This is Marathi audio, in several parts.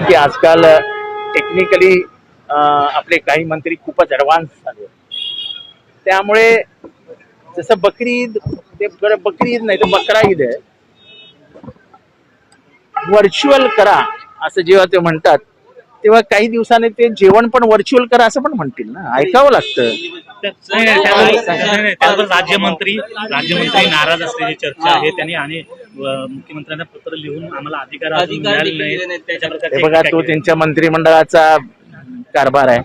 की आजकाल टेक्निकली आपले काही मंत्री खूपच ॲडव्हान्स झाले. त्यामुळे जसं बकरी ईद ते बकरी ईद नाही तर बकरा ईद आहे व्हर्च्युअल करा असं जेव्हा ते म्हणतात तेव्हा काही दिवसाने ते जेवण पण व्हर्च्युअल करा असं पण म्हणतील ना. ऐकावं लागतं. त्यावर- राज्यमंत्री राज्यमंत्री नाराज असल्याची चर्चा आहे त्यांनी आणि मुख्यमंत्र्यांना पत्र लिहून आम्हाला अधिकार अजून मिळाले नाहीत. त्याच्या हे बघा तो. त्यांच्या मंत्रिमंडळाचा कारभार आहे.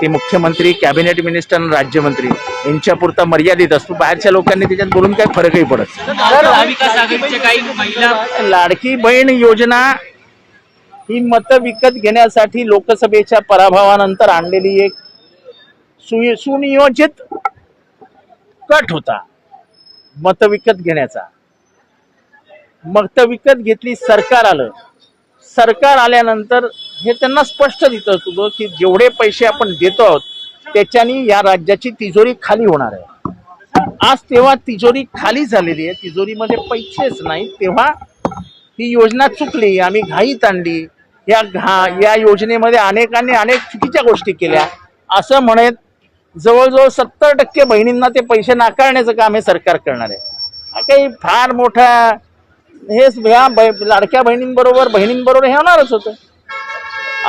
ते मुख्यमंत्री कॅबिनेट मिनिस्टर आणि राज्यमंत्री यांच्या पुरता मर्यादित असतो. बाहेरच्या लोकांनी त्याच्यात बोलून काही फरकही पडत महाविकास आघाडीच्या काही महिला लाडकी बहीण योजना ही मतं विकत घेण्यासाठी लोकसभेच्या पराभवानंतर आणलेली एक सुनियोजित कट होता मतं विकत घेण्याचा. मतं विकत घेतली सरकार आलं. सरकार आल्यानंतर हे त्यांना स्पष्ट दिसत होतं की जेवढे पैसे आपण देतो आहोत त्याच्यानी या राज्याची तिजोरी खाली होणार आहे. आज तेव्हा तिजोरी खाली झालेली आहे तिजोरीमध्ये पैसेच नाही तेव्हा ही योजना चुकली आम्ही घाईत आणली या घा या योजनेमध्ये अनेकांनी अनेक चुकीच्या गोष्टी केल्या. असं म्हणत जवळजवळ सत्तर टक्के बहिणींना ते पैसे नाकारण्याचं काम हे सरकार करणार आहे. काही फार मोठा हेच ह्या लाडक्या बहिणींबरोबर बहिणींबरोबर हे होणारच होतं.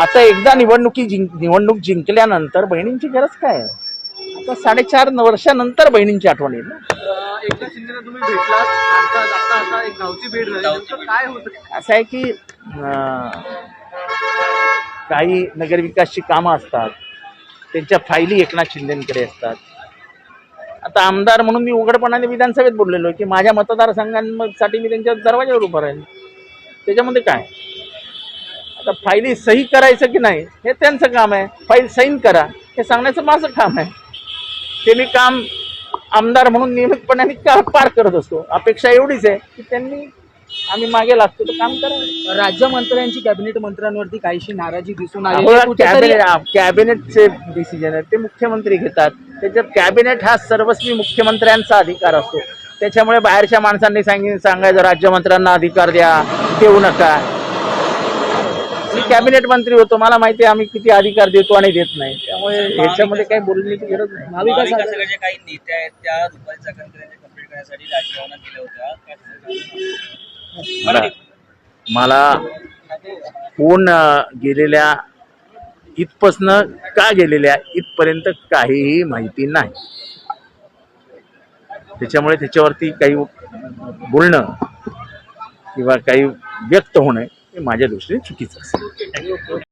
आता एकदा निवडणुकी जिंक निवडणूक जिंकल्यानंतर बहिणींची गरज काय आहे? आता साडेचार वर्षानंतर बहिणींची आठवण येईल ना. असं आहे की काही नगरविकासची कामं असतात त्यांच्या फायली एकनाथ शिंदेकडे असतात. आता आमदार म्हणून मी उघडपणाने विधानसभेत बोललेलो की माझ्या मतदारसंघांसाठी मी त्यांच्या दरवाज्यावर उभं राहील त्याच्यामध्ये काय? आता फायली सही करायचं की नाही हे त्यांचं काम आहे. फाईल सही करा हे सांगण्याचं माझं काम आहे. ते मी काम आमदार म्हणून नियमितपणे का पार करत असतो? अपेक्षा एवढीच आहे की त्यांनी आम्ही मागे लागतो तर काम करा. राज्यमंत्र्यांची कॅबिनेट मंत्र्यांवरती काहीशी नाराजी दिसून आली. कुठेतरी कॅबिनेट कॅबिनेटचे डिसिजन आहेत ते मुख्यमंत्री घेतात. त्याच्यात कॅबिनेट हा सर्वस्वी मुख्यमंत्र्यांचा अधिकार असतो. त्याच्यामुळे बाहेरच्या माणसांनी सांगितलं सांगायचं राज्यमंत्र्यांना अधिकार द्या देऊ नका. मी कॅबिनेट मंत्री होतो मला माहिती आहे आम्ही किती अधिकार देतो आणि देत नाही. त्यामुळे ह्याच्यामध्ये काही बोलण्याची गरज नाही. महाविकास काही नेत्या आहेत त्या दुपारी चाकणकरांच्या कंप्लीट करण्यासाठी राजभवनात गेल्या होत्या? मला मला कोण गेलेल्या इथपासनं का गेलेल्या इथपर्यंत काहीही माहिती नाही. त्याच्यामुळे त्याच्यावरती काही बोलणं किंवा काही व्यक्त होणं हे माझ्या दृष्टीने चुकीचं असेल.